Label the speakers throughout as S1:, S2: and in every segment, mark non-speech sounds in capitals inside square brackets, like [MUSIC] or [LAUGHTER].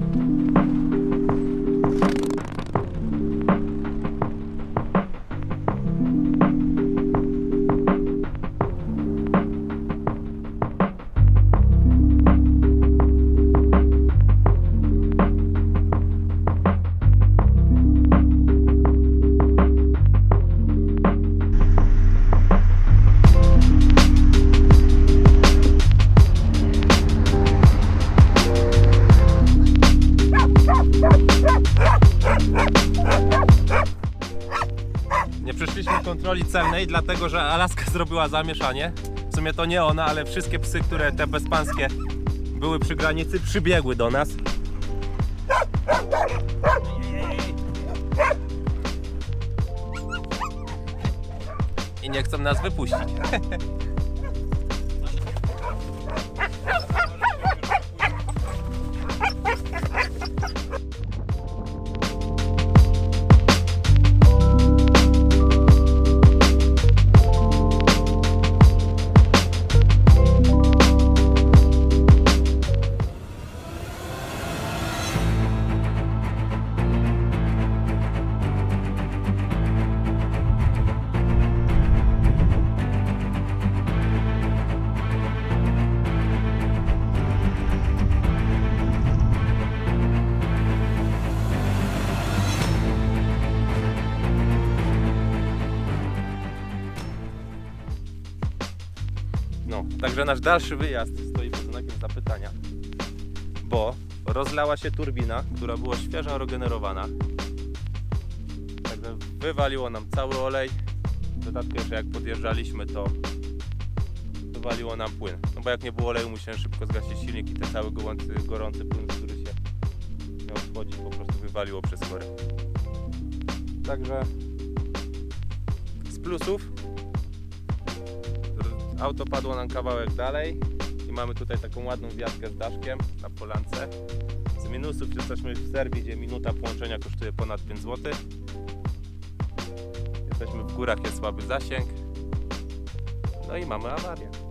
S1: Nie kontroli celnej, dlatego że Alaska [LAUGHS] zrobiła zamieszanie. W sumie to nie ona, ale wszystkie psy, które te bezpańskie były przy granicy, przybiegły do nas. I nie chcą nas wypuścić. [LAUGHS] także nasz dalszy wyjazd stoi pod znakiem zapytania, bo rozlała się turbina, która była świeżo regenerowana. Także wywaliło nam cały olej. W dodatku jak podjeżdżaliśmy, to wywaliło nam płyn. No bo jak nie było oleju, musiałem szybko zgasić silnik i ten cały gorący, gorący płyn, który się miał wchodzić, po prostu wywaliło przez korek. Także z plusów Auto padło nam kawałek dalej i mamy tutaj taką ładną wiatkę z daszkiem na polance. Z minusów jesteśmy w Serbii, gdzie minuta połączenia kosztuje ponad 5 zł. Jesteśmy w górach, jest słaby zasięg. No i mamy awarię.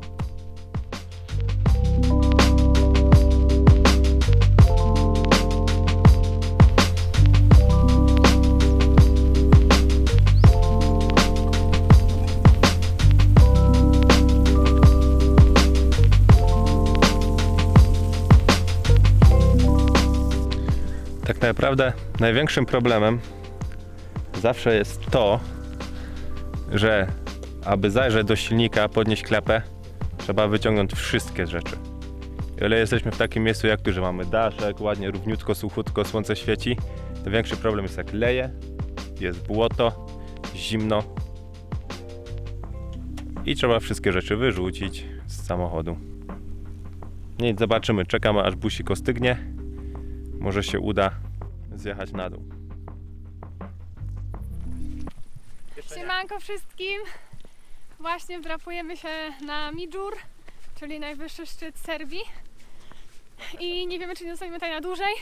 S1: Tak naprawdę największym problemem zawsze jest to, że aby zajrzeć do silnika, podnieść klepę, trzeba wyciągnąć wszystkie rzeczy. Ile jesteśmy w takim miejscu jak tu, że mamy daszek, ładnie, równiutko, suchutko, słońce świeci, to większy problem jest jak leje, jest błoto, zimno i trzeba wszystkie rzeczy wyrzucić z samochodu. Nic, zobaczymy, czekamy aż busik ostygnie może się uda zjechać na dół.
S2: Siemanko wszystkim! Właśnie wdrapujemy się na Midżur, czyli najwyższy szczyt Serbii. I nie wiemy, czy nie zostaniemy tutaj na dłużej,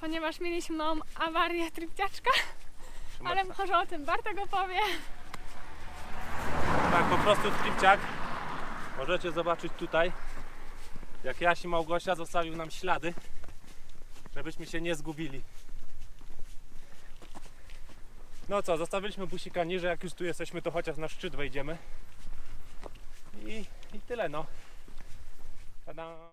S2: ponieważ mieliśmy małą awarię tripciaczka, ale może o tym Bartek opowie.
S1: Tak, po prostu tripciak. Możecie zobaczyć tutaj, jak Jasi Małgosia zostawił nam ślady, żebyśmy się nie zgubili. No co, zostawiliśmy busika niżej, jak już tu jesteśmy, to chociaż na szczyt wejdziemy. I, i tyle no. Tada.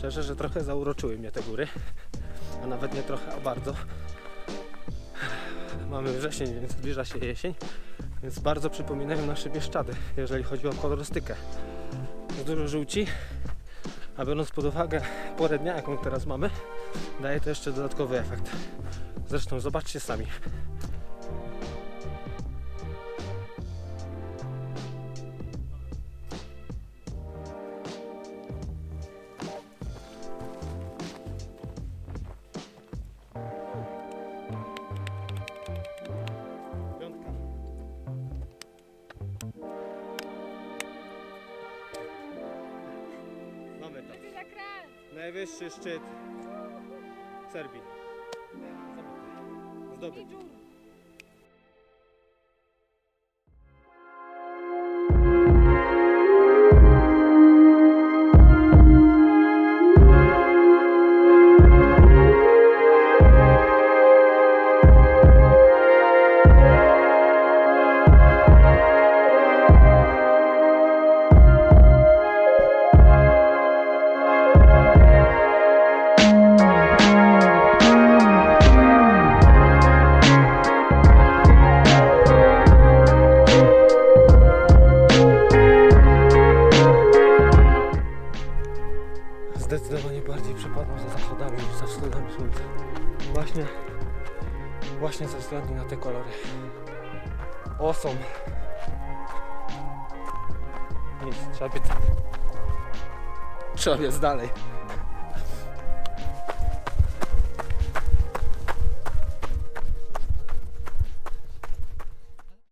S3: Szczerze, że trochę zauroczyły mnie te góry. A nawet nie trochę, a bardzo. Mamy wrzesień, więc zbliża się jesień. Więc bardzo przypominają nasze Bieszczady, jeżeli chodzi o kolorystykę. Dużo żółci, a biorąc pod uwagę porę dnia, jaką teraz mamy, daje to jeszcze dodatkowy efekt. Zresztą zobaczcie sami. Najwyższy szczyt Serbii. Zdobyć. Bardziej przepadam za zachodami niż za wschodami słońca. Właśnie, właśnie ze względu na te kolory. Awesome. Nic, trzeba biec. Trzeba biec dalej.